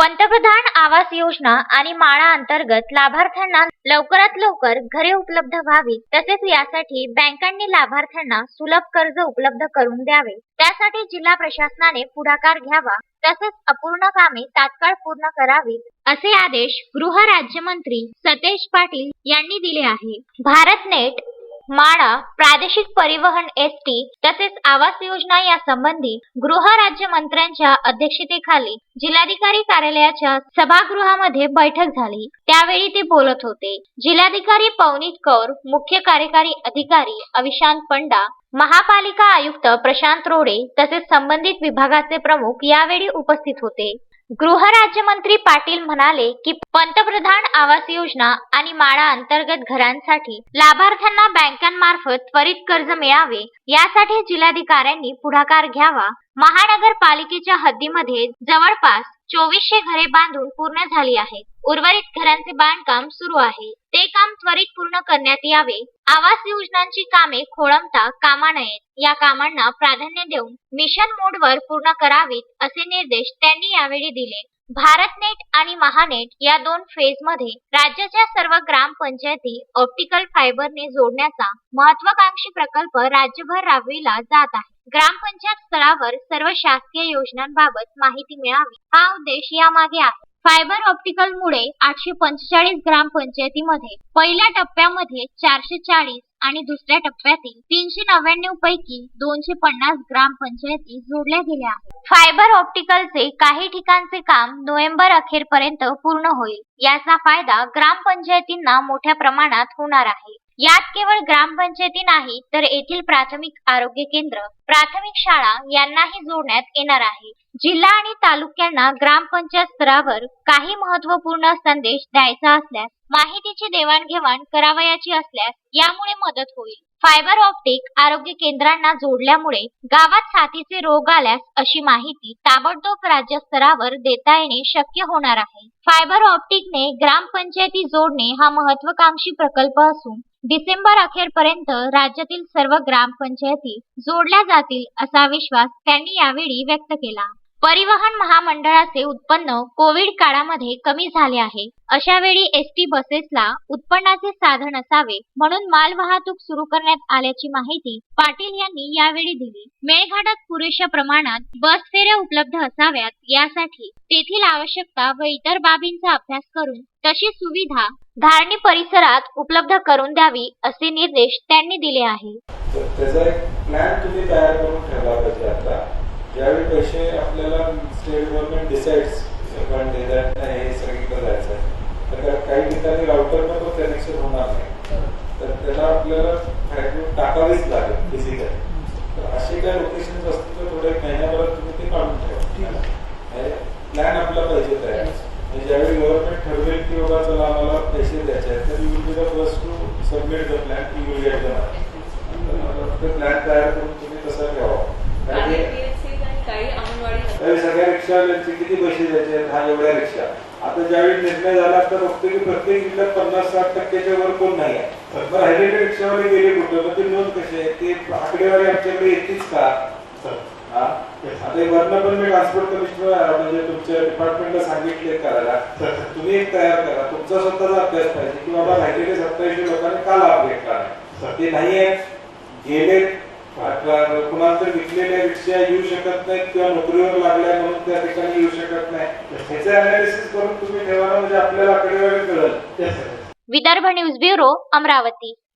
पंतप्रधान आवास योजना आणि माळा अंतर्गत लाभार्थ्यांना लवकरात लवकर घरे उपलब्ध व्हावी तसेच यासाठी बँकांनी लाभार्थ्यांना सुलभ कर्ज उपलब्ध करून द्यावे. त्यासाठी जिल्हा प्रशासनाने पुढाकार घ्यावा तसेच अपूर्ण कामे तात्काळ पूर्ण करावीत असे आदेश गृह राज्यमंत्री सतेज पाटील यांनी दिले आहे. भारत नेट माळा प्रादेशिक परिवहन एस टी तसेच आवास योजना या संबंधी गृह राज्यमंत्र्यांच्या अध्यक्षतेखाली जिल्हाधिकारी कार्यालयाच्या सभागृहामध्ये बैठक झाली. त्यावेळी ते बोलत होते. जिल्हाधिकारी पवनीत कौर मुख्य कार्यकारी अधिकारी अविशांत पंडा महापालिका आयुक्त प्रशांत रोडे तसेच संबंधित विभागाचे प्रमुख यावेळी उपस्थित होते. गृहराज्यमंत्री पाटील म्हणाले की पंतप्रधान आवास योजना आणि माळा अंतर्गत घरांसाठी लाभार्थ्यांना बँकांमार्फत त्वरित कर्ज मिळावे यासाठी जिल्हाधिकाऱ्यांनी पुढाकार घ्यावा. महानगरपालिकेच्या हद्दीमध्ये जवळपास चोवीसशे घरे बांधून पूर्ण झाली आहेत. उर्वरित घरांचे बांधकाम सुरू आहे. ते काम त्वरित पूर्ण करण्यात यावे. आवास योजनांची कामे खोळंबता कामा नयेत. या कामांना प्राधान्य देऊन मिशन मोडवर पूर्ण करावीत असे निर्देश त्यांनी यावेळी दिले. भारत नेट आणि महानेट या दोन फेजमध्ये राज्याच्या सर्व ग्रामपंचायती ऑप्टिकल फायबरने जोडण्याचा महत्वाकांक्षी प्रकल्प राज्यभर राबविला जात आहे. ग्रामपंचायत स्तरावर सर्व शासकीय योजनांबाबत माहिती मिळावी. हा उद्देश यामागे आहे. फायबर ऑप्टिकल मुळे आठशे पंचेचाळीस ग्रामपंचायतीमध्ये पहिल्या टप्प्यामध्ये चारशे चाळीस आणि दुसऱ्या टप्प्यातील तीनशे नव्याण्णव पैकी दोनशे पन्नास ग्रामपंचायती जोडल्या गेल्या आहेत. फायबर ऑप्टिकलचे काही ठिकाणचे काम नोव्हेंबर अखेरपर्यंत पूर्ण होईल. याचा फायदा ग्रामपंचायतींना मोठ्या प्रमाणात होणार आहे. यात केवळ ग्रामपंचायती नाही तर येथील प्राथमिक आरोग्य केंद्र प्राथमिक शाळा यांनाही जोडण्यात येणार आहे. जिल्हा आणि तालुक्यांना ग्रामपंचायत स्तरावर काही महत्त्वपूर्ण संदेश द्यायचा असल्यास माहितीची देवाणघेवाण करावयाची असल्यास यामुळे मदत होईल. फायबर ऑप्टिक आरोग्य केंद्रांना जोडल्यामुळे गावात साथीचे रोग आल्यास अशी माहिती ताबडतोब राज्य स्तरावर देता येणे शक्य होणार आहे. फायबर ऑप्टिकने ग्रामपंचायती जोडणे हा महत्वाकांक्षी प्रकल्प असून डिसेंबर अखेरपर्यंत राज्यातील सर्व ग्रामपंचायती जोडल्या जातील असा विश्वास त्यांनी यावेळी व्यक्त केला. परिवहन महामंडळाचे उत्पन्न कोविड काळामध्ये कमी झाले आहे. अशा वेळी एस टी बसेसला उत्पन्नाचे साधन असावे म्हणून माल वाहतूक सुरू करण्यात आल्याची माहिती पाटील यांनी यावेळी दिली. मेळघाटात पुरेशा प्रमाणात बस फेऱ्या उपलब्ध असाव्यात यासाठी तेथील आवश्यकता व इतर बाबींचा अभ्यास करून तशी सुविधा धारणी परिसरात उपलब्ध करून द्यावी असे निर्देश त्यांनी दिले आहे. ज्यावेळी पैसे आपल्याला स्टेट गव्हर्नमेंट डिसाइड्स देतात नाही हे सगळीकडे जायचं आहे. तर काही ठिकाणी राउटरनं पण कनेक्शन होणार नाही. तर त्याला आपल्याला फॅक्टरी टाकावीच लागेल फिजिकल तर असे काही लोकेशन असतील तर थोड्या महिन्याभरात तुम्ही ते काढून ठेवा. प्लॅन आपला पाहिजे तयार म्हणजे ज्यावेळी गव्हर्नमेंट ठरवेल की बाबा चला आम्हाला पैसे द्यायचे आहेत तर you be the first to submit the plan you will get the plan तयार करून तुम्ही तसा ठेवा कारण काही की PSCs आणि काही अंगणवाडी त्यावेळी सगळ्या रिक्षावाल्यांचे किती पैसे द्यायचे? हा एवढ्या रिक्षा. आता ज्यावेळी निर्णय झाला तर बघतो की प्रत्येक जिल्ह्यात पन्नास साठ टक्क्याच्या वर कोण नाही आहे. मग राहिलेले रिक्षावाले गेले कुठं? मग ते नोंद कशी आहे ते आकडेवारी आमच्याकडे येतीच का? हा? आता वरनं पण मी ट्रान्सपोर्ट कमिशनर म्हणजे तुमच्या डिपार्टमेंटला सांगितले करायला. तुम्ही एक तयार करा. तुमचा स्वतःचा अभ्यास पाहिजे. की बाबा राहिलेले सत्तावीसशे लोकांनी का लाभ घेतला नाही? ते नाही आहेत. गेले अथवा कुणाला विकलेल्या रिक्षा येऊ शकत नाहीत किंवा नोकरीवर लागल्या म्हणून त्या ठिकाणी येऊ शकत नाही. ह्याचं अनालिसिस करून तुम्ही ठेवा म्हणजे आपल्याला आकडेवारी कळेल. Vidarbha news bureau Amravati.